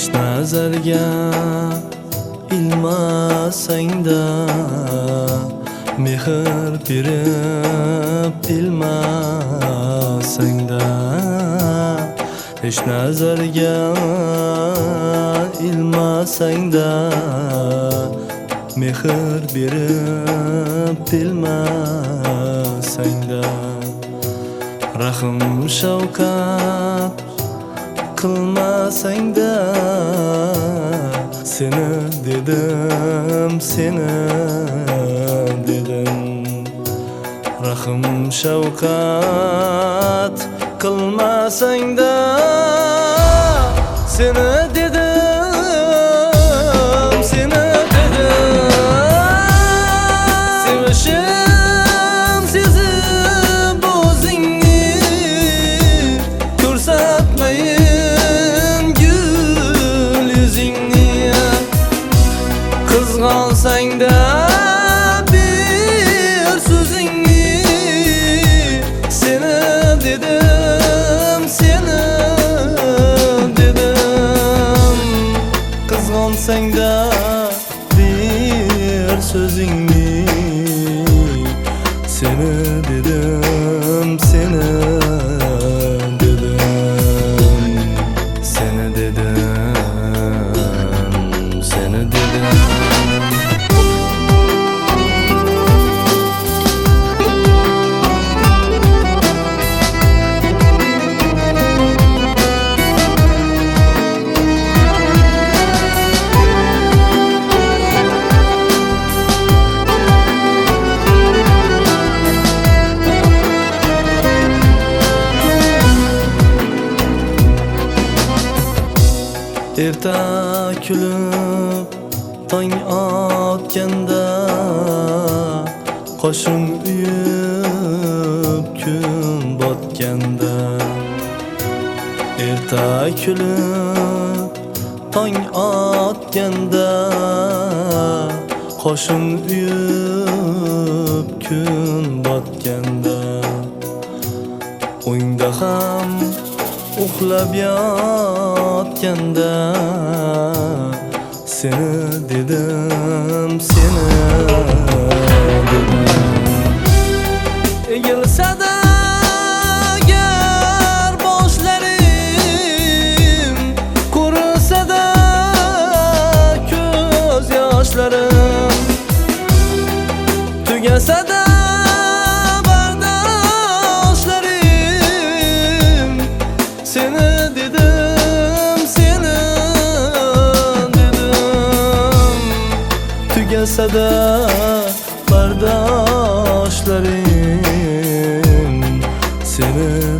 hech nazarga ilmasangda mehr berib ilmasangda hech nazarga ilmasangda mehr berib ilmasangda rahm shafqat qilmasangda seni dedim seni dedim. Rahm shafqat qilmasangda seni dedim qizg'onsangda bir so'zingni seni dedim seni dedim. Seni dedim seni dedim Erta kulib tong otganda qoshim uyib kun botganda Erta kulib tong otganda qoshim uyib kun botganda o'ngda ham uxlab yotganda seni dedim seni bardoshlarim seni dedim seni